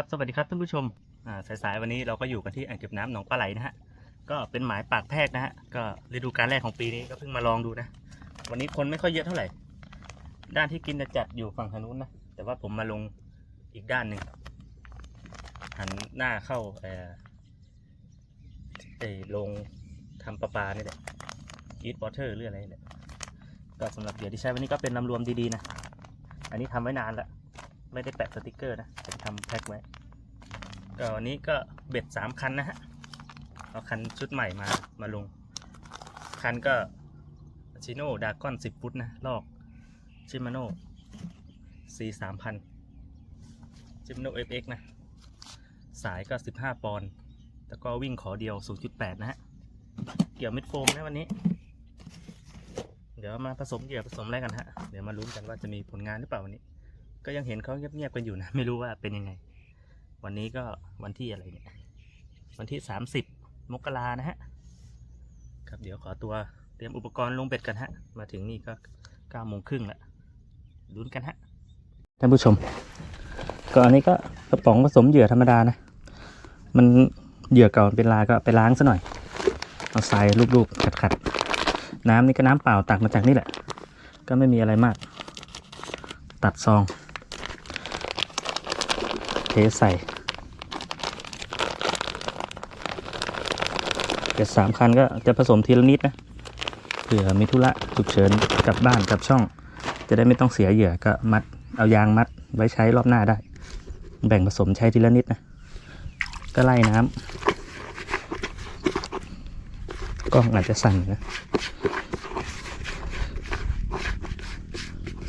ครับสวัสดีครับท่านผู้ชมาสายๆวันนี้เราก็อยู่กันที่อ่างเก็บน้ำหนองปลาไหลนะฮะก็เป็นหมายปากแพกนะฮะก็ฤดูกาลแรกของปีนี้ก็เพิ่งมาลองดูนะ วันนี้คนไม่ค่อยเยอะเท่าไหร่ ด้านที่กินจะจัดอยู่ฝั่งทางนู้นนะแต่ว่าผมมาลงอีกด้านหนึ่งหันหน้าเข้าเอ่อไอ้โรงทำประปลานี่แหละอีทวอเตอร์หรืออะไรเนี่แหละก็สำหรับเหยื่อที่ใช้วันนี้ก็เป็นน้ำรวมดีๆนะอันนี้ทำไว้นานแล้ว ไม่ได้แปะสติกเกอร์นะผมทำแพ็คไว้ก็วันนี้ก็เบ็ดสามคันนะฮะ เอาคันชุดใหม่มา มาลง คันก็ชิโน่ดากอนสิบฟุตนะ ลอกชิมาโน่ซีสามพันชิมาโน่เอฟเอ็กนะ สายก็สิบห้าปอนด์แล้วก็วิ่งขอเดียว 0.8 นะฮะ เกี่ยวมิดโฟมนะวันนี้ เดี๋ยวมาผสมเหยื่อผสมอะไรกันฮะ เดี๋ยวมาลุ้นกันว่าจะมีผลงานหรือเปล่าวันนี้ ก็ยังเห็นเขาเงียบๆกันอยู่นะ ไม่รู้ว่าเป็นยังไง วันนี้ก็วันที่อะไรเนี่ย วันที่30มสิบมกรานะฮะ ครับเดี๋ยวขอตัวเตรียมอุปกรณ์ลงเบ็ดกันฮะ มาถึงนี่ก็9โมงครึ่งละลุ้นกันฮะ ท่านผู้ชม ก็อันนี้ก็กระป๋องผสมเหยื่อธรรมดานะ มันเหยื่อเก่ามันเป็นลาก็ไปล้างซะหน่อย เอาทรายรูปๆขัดๆ น้ำนี่ก็น้ำเปล่าตักมาจากนี่แหละ ก็ไม่มีอะไรมาก ตัดซอง ใส่เก็ดสามคันก็จะผสมทีละนิดนะเผื่อมีธุระฉุกเฉินกลับบ้านกลับช่อง จะได้ไม่ต้องเสียเหยื่อก็มัดเอายางมัดไว้ใช้รอบหน้าได้ แบ่งผสมใช้ทีละนิดนะก็ไล่น้ำกล้องอาจจะสั่นนะ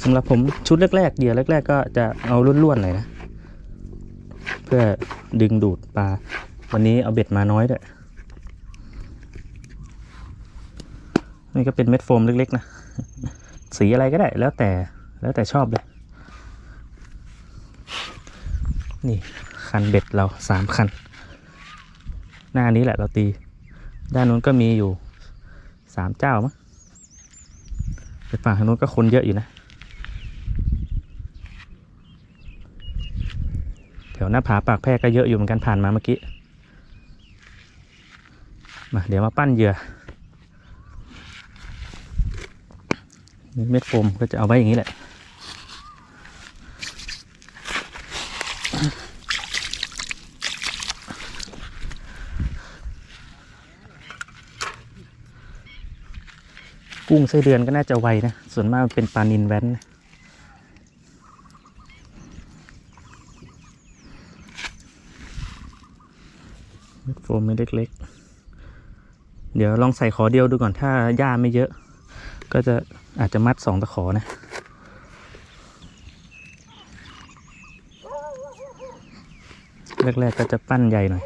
สำหรับผมชุดแรกๆเหยื่อแรกๆ ก็จะเอาล้วนๆหน่อยนะ พื่อดึงดูดปลา วันนี้เอาเบ็ดมาน้อยด้วยนี่ก็เป็นเม็ดโฟมเล็กๆนะ สีอะไรก็ได้แล้วแต่แล้วแต่ชอบเลย นี่คันเบ็ดเราสามคัน หน้านี้แหละเราตี ด้านนู้นก็มีอยู่สามเจ้ามั้งไปฝั่งทางนู้นก็คนเยอะอยู่นะ ถวหน้าผาปากแพรกก็เยอะอยู่เหมือนกันผ่านมาเมื่อกี้ มาเดี๋ยวมาปั้นเหยื่อนี่เม็ดโฟมก็จะเอาไว้อย่างนี้แหละ กุ้งไส้เดือนก็น่าจะไวนะ ส่วนมากมันเป็นปลานินแว้นนะ เม็ดเล็ก ๆ เดี๋ยวลองใส่ขอเดียวดูก่อนถ้าหญ้าไม่เยอะ ก็จะอาจจะมัดสองตะขอนะแรกๆก็จะปั้นใหญ่หน่อย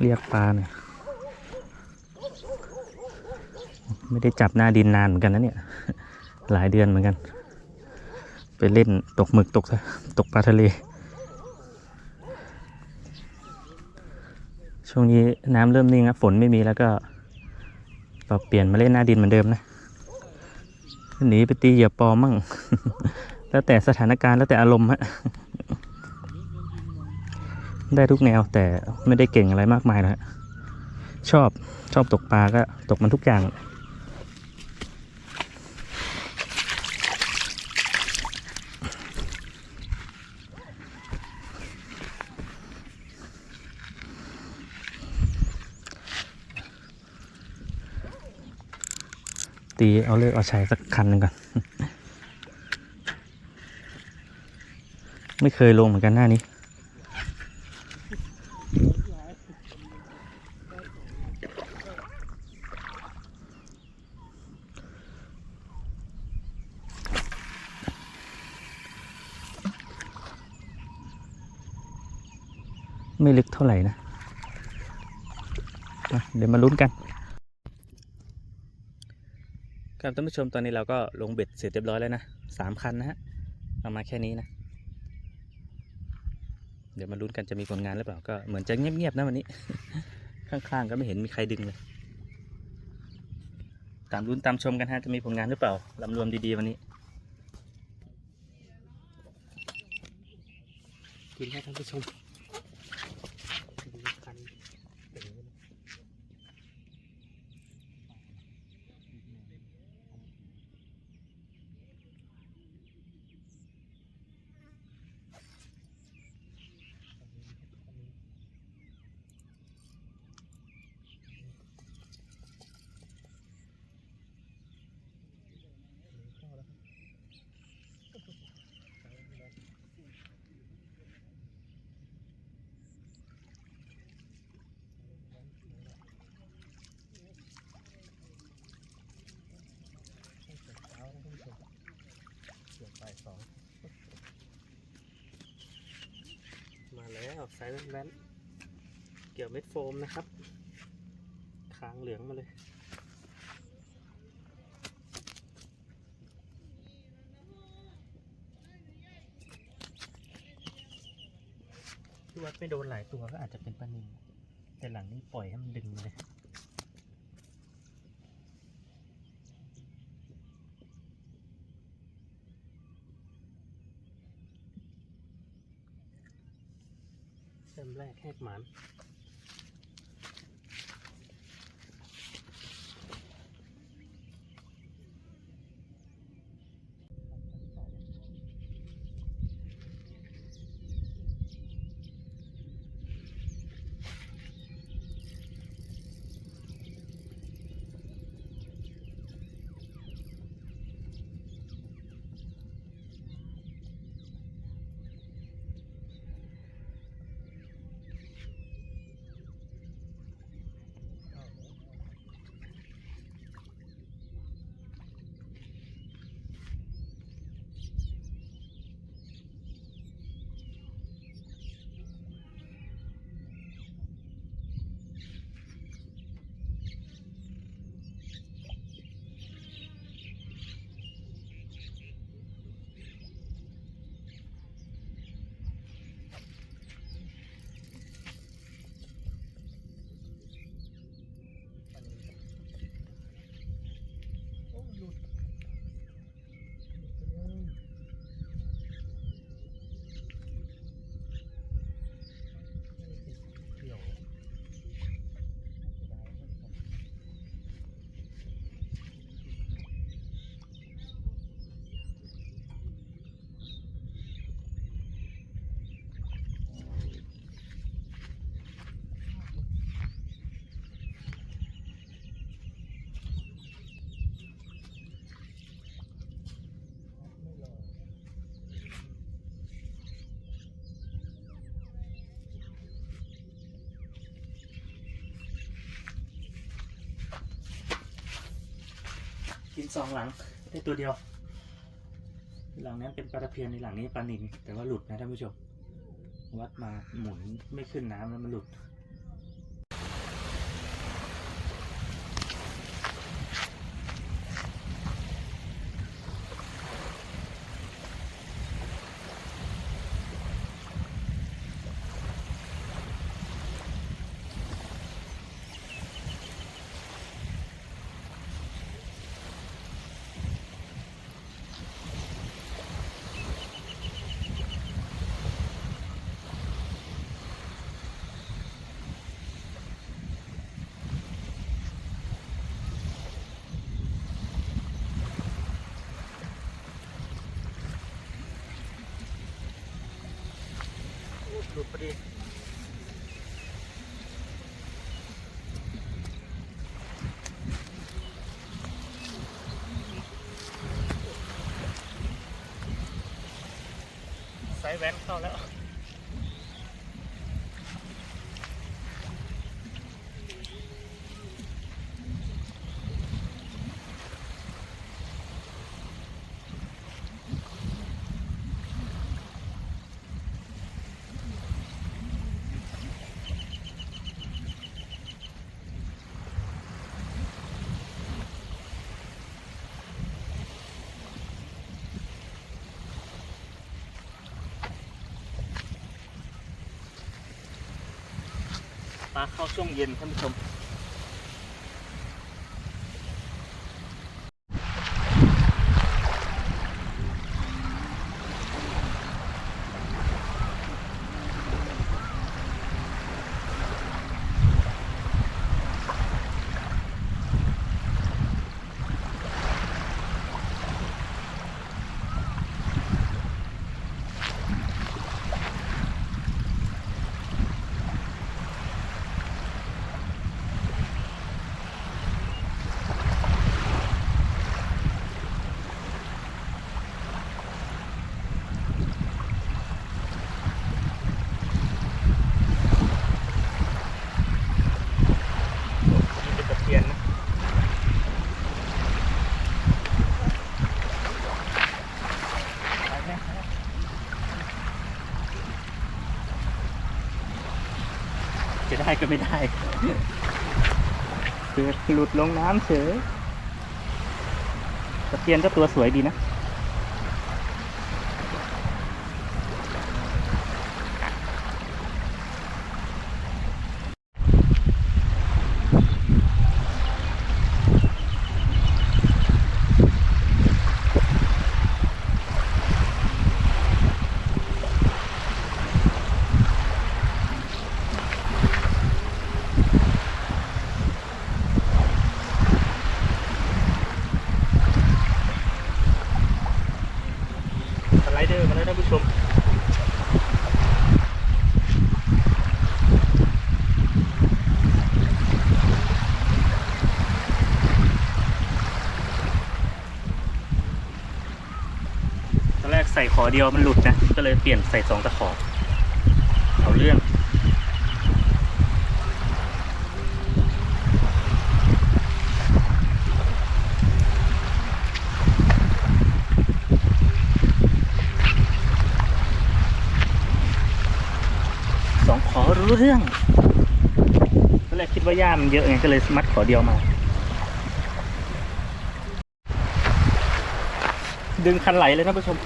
เรียกปลาหน่อยไม่ได้จับหน้าดินนานเหมือนกันนะเนี่ย หลายเดือนเหมือนกัน ไปเล่นตกหมึกตกตกปลาทะเล ช่วงนี้น้ำเริ่มนิ่งแล้วฝนไม่มีแล้วก็ปรับเปลี่ยนมาเล่นหน้าดินเหมือนเดิมนะหนีไปตีเหยียบปอมั่ง แล้วแต่สถานการณ์แล้วแต่อารมณ์ฮะได้ทุกแนวแต่ไม่ได้เก่งอะไรมากมายนะฮะชอบชอบตกปลาก็ตกมันทุกอย่าง ตีเอาเลิกเอาใชัยสักคันหนึ่งก่อน ไม่เคยลงเหมือนกันหน้านี้ ไม่ลึกเท่าไหร่นะ เดี๋ยวมาลุ้นกัน ครับท่านผู้ชมตอนนี้เราก็ลงเบ็ดเสร็จเรียบร้อยแล้วนะสามคันนะฮะเอามาแค่นี้นะ เดี๋ยวมาลุ้นกันจะมีผลงานหรือเปล่าก็เหมือนจะเงียบๆนะวันนี้ ข้างๆก็ไม่เห็นมีใครดึงเลย ตามลุ้นตามชมกันฮะจะมีผลงานหรือเปล่าลำรวมดีๆวันนี้กินให้ท่านผู้ชมดูคันเต๋อเลยเช้าท่านผู้ชมเกือบบ่ายสอง ออกสายแว้นๆเกี่ยวเม็ดโฟมนะครับคางเหลืองมาเลยที่วัดไม่โดนหลายตัวก็อาจจะเป็นปลานิลแต่หลังนี้ปล่อยให้มันดึงเลย เติมแรกแหกหมานโอ้หลุดหลุดไปเลยไม่ได้ติดเกี่ยวเสียดายมากครับไม่รอ กินสองหลังได้ตัวเดียว หลังนั้นเป็นปลาตะเพียนในหลังนี้ปลานิลแต่ว่าหลุดนะท่านผู้ชม วัดมาหมุนไม่ขึ้นน้ำแล้วมันหลุด หลุดพอดีไซส์แว้นเข้าแล้ว ปลาเข้าช่วงเย็นท่านผู้ชม เได้ก็ไม่ได้เกิดหลุดลงน้ำเฉยตะเพียนก็ตัวสวยดีนะ สไลเดอร์มาแล้วท่านผู้ชม ตอนแรกใส่ขอเดียวมันหลุดนะ ก็เลยเปลี่ยนใส่สองตะขอ เอาเรื่องสองขอรู้เรื่องก็เลยคิดว่าย่ามันเยอะไงก็เลยมัดขอเดียวมา ดึงคันไหลเลยท่านผู้ชม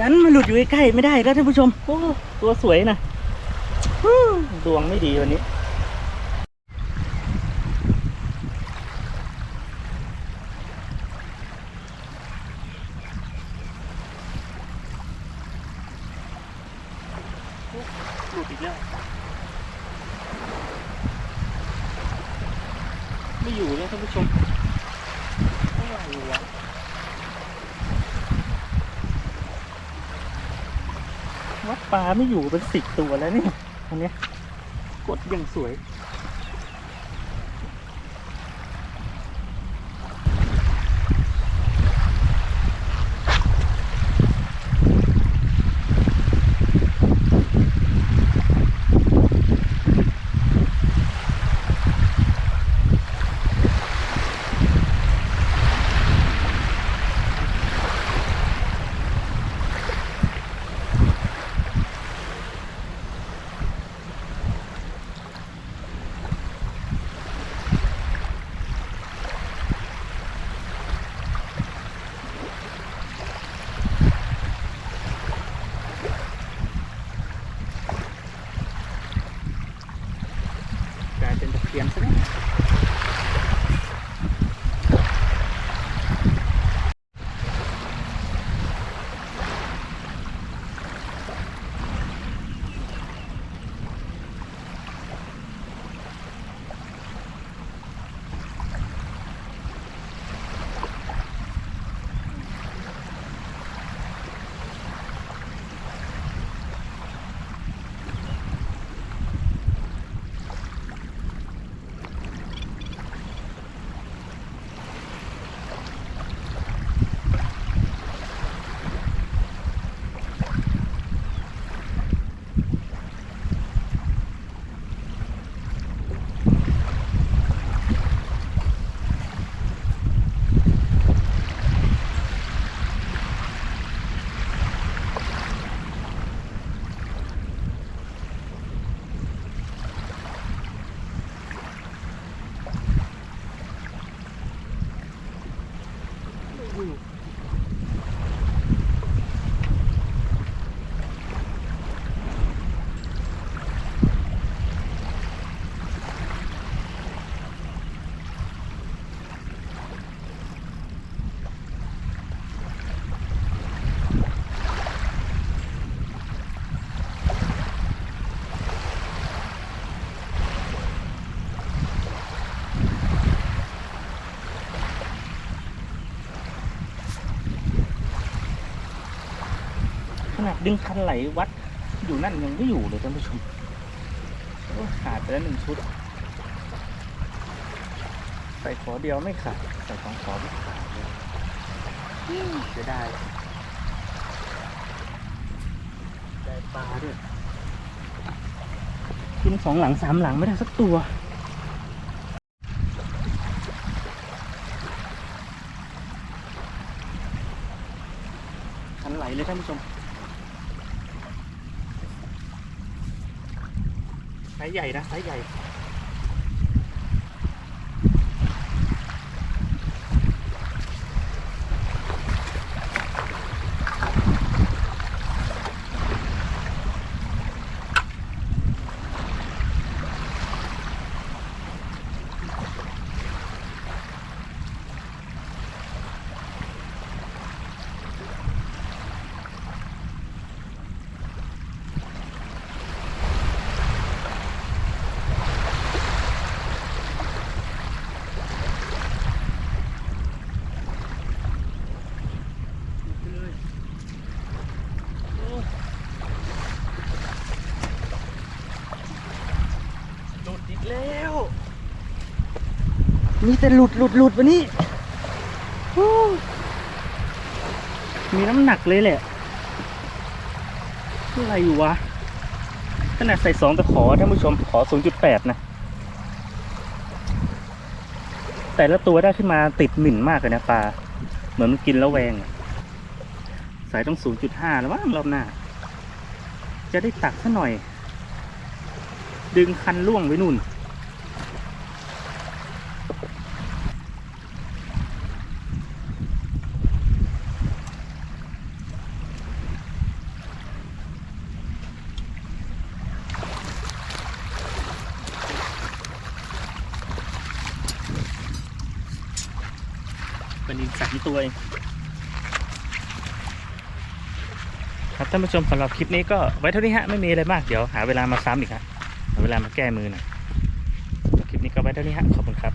ดันมาหลุดอยู่ใกล้ๆไม่ได้แล้วท่านผู้ชม โอ้ ตัวสวยนะดวงไม่ดีวันนี้ หลุดอีกแล้ว ไม่อยู่แล้วท่านผู้ชมอะไรวะ วัดปลา ไม่อยู่เป็นสิบตัวแล้วนี่อันเนี้ยกดยังสวย wheel. ขนาดดึงคันไหลวัดอยู่นั่นยังไม่อยู่เลยท่านผู้ชมขาดไปแล้วหนึ่งชุด ใส่ขอเดียวไม่ขาดใส่สองขอไม่ขาดเลยเสียดายได้ปลาด้วยกินสองหลังสามหลังไม่ได้สักตัวคันไหลเลยท่านผู้ชมไซ ส์ใหญ่นะไซส์ใหญ่ หลุดอีกแล้ว มีแต่หลุดหลุดหลุดวันนี้มีน้ำหนักเลยแหละอะไรอยู่วะขนาดใส่สองตะขอท่านผู้ชมขอ 0.8 นะ แต่ละตัวได้ขึ้นมาติดหมิ่นมากเลยนะปลา เหมือนมันกินแล้วแวงอะใส่ต้อง 0.5 แล้วมั้งรอบหน้า จะได้ตักซะหน่อย ดึงคันล่วงไว้นู่น เป็นอีกสามตัวเองครับ ท่านผู้ชมสำหรับคลิปนี้ก็ไว้เท่านี้ฮะไม่มีอะไรมากเดี๋ยวหาเวลามาซ้ำอีกฮะหาเวลามาแก้มือหน่อยคลิปนี้ก็ไว้เท่านี้ฮะขอบคุณครับ